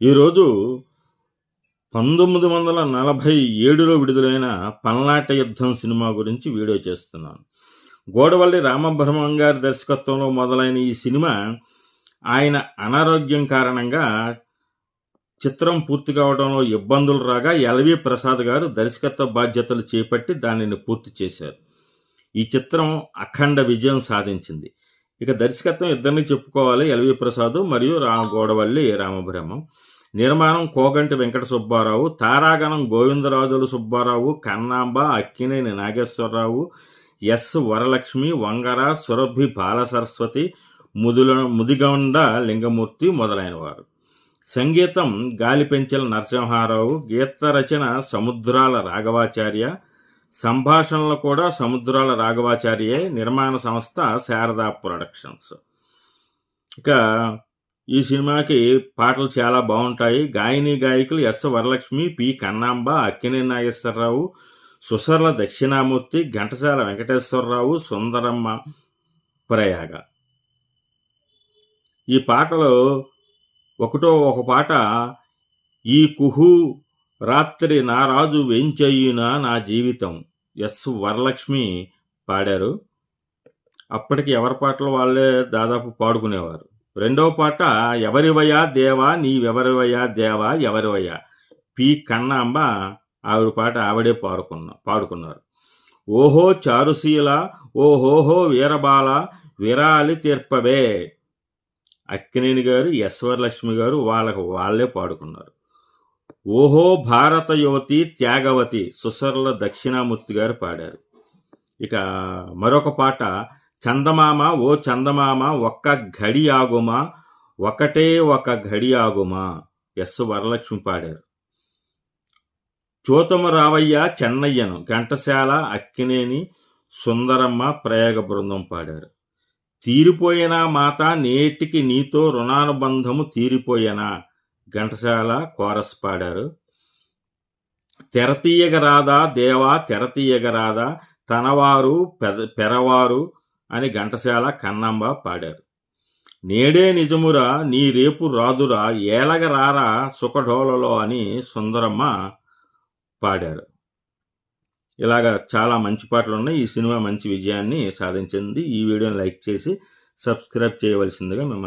ఈరోజు పంతొమ్మిది వందల నలభై ఏడులో విడుదలైన పల్నాట యుద్ధం సినిమా గురించి వీడియో చేస్తున్నాను. గోడవల్లి రామబ్రహ్మం గారి దర్శకత్వంలో మొదలైన ఈ సినిమా ఆయన అనారోగ్యం కారణంగా చిత్రం పూర్తి కావడంలో ఇబ్బందులు రాగా ఎల్వి ప్రసాద్ గారు దర్శకత్వ బాధ్యతలు చేపట్టి దానిని పూర్తి చేశారు. ఈ చిత్రం అఖండ విజయం సాధించింది. ఇక దర్శకత్వం ఇద్దరిని చెప్పుకోవాలి. ఎల్వి ప్రసాద్ మరియు రామ గోడవల్లి రామబ్రహ్మం. నిర్మాణం కోగంటి వెంకట సుబ్బారావు తారాగణం గోవిందరాజులు సుబ్బారావు కన్నాంబ అక్కినేని నాగేశ్వరరావు ఎస్ వరలక్ష్మి వంగర సురభి బాలసరస్వతి ముదుల ముదిగొండ లింగమూర్తి మొదలైనవారు. సంగీతం గాలిపెంచెల నరసింహారావు గీత రచన సముద్రాల రాఘవాచార్య సంభాషణలు కూడా సముద్రాల రాఘవాచార్యే నిర్మాణ సంస్థ శారదా ప్రొడక్షన్స్. ఇక ఈ సినిమాకి పాటలు చాలా బాగుంటాయి. గాయని గాయకులు ఎస్ వరలక్ష్మి పి కన్నాంబ అక్కినే నాగేశ్వరరావు సుసర్ల దక్షిణామూర్తి ఘంటసాల వెంకటేశ్వరరావు సుందరమ్మ ప్రయాగ. ఈ పాటలో ఒకటో ఒక పాట ఈ కుహు రాత్రి నా రాజు వెంచయ్యున నా జీవితం? ఎస్ వరలక్ష్మి పాడారు. అప్పటికి ఎవరి పాటలు వాళ్ళే దాదాపు పాడుకునేవారు. రెండవ పాట ఎవరివయ్యా దేవా నీవెవరివయ్యా దేవా ఎవరివయ్యా? పి. కన్నాంబ ఆవిడ పాట ఆవిడే పాడుకున్న పాడుకున్నారు. ఓహో చారుశీల ఓహోహో వీరబాల విరాలి తీర్పవే. అక్కినేని గారు ఎస్వరలక్ష్మి గారు వాళ్ళకు వాళ్ళే పాడుకున్నారు. ఓహో భారత యువతి త్యాగవతి సుసర్ల దక్షిణామూర్తి గారు పాడారు. ఇక మరొక పాట చందమామ ఓ చందమామ ఒక్క ఘడి ఆగుమా ఒకటే ఒక ఘడి ఆగుమా ఎస్ వరలక్ష్మి పాడారు. చూతము రావయ్య చెన్నయ్యను ఘంటసాల అక్కినేని సుందరమ్మ ప్రయోగ బృందం పాడారు. తీరిపోయినా మాత నేటికి నీతో రుణానుబంధము తీరిపోయేనా ఘంటసాల కోరస్ పాడారు. తెరతీయగరాదా దేవా తెరతీయగరాదా తనవారు పెద పెరవారు అని ఘంటసాల కన్నంబ పాడారు. నేడే నిజమురా నీ రేపు రాదురా ఏలగరారా సుఖఢోలలో అని సుందరమ్మ పాడారు. ఇలాగ చాలా మంచి పాటలు ఉన్నాయి ఈ సినిమా మంచి విజయాన్ని సాధించింది. ఈ వీడియోని లైక్ చేసి సబ్స్క్రైబ్ చేయవలసిందిగా మిమ్మల్ని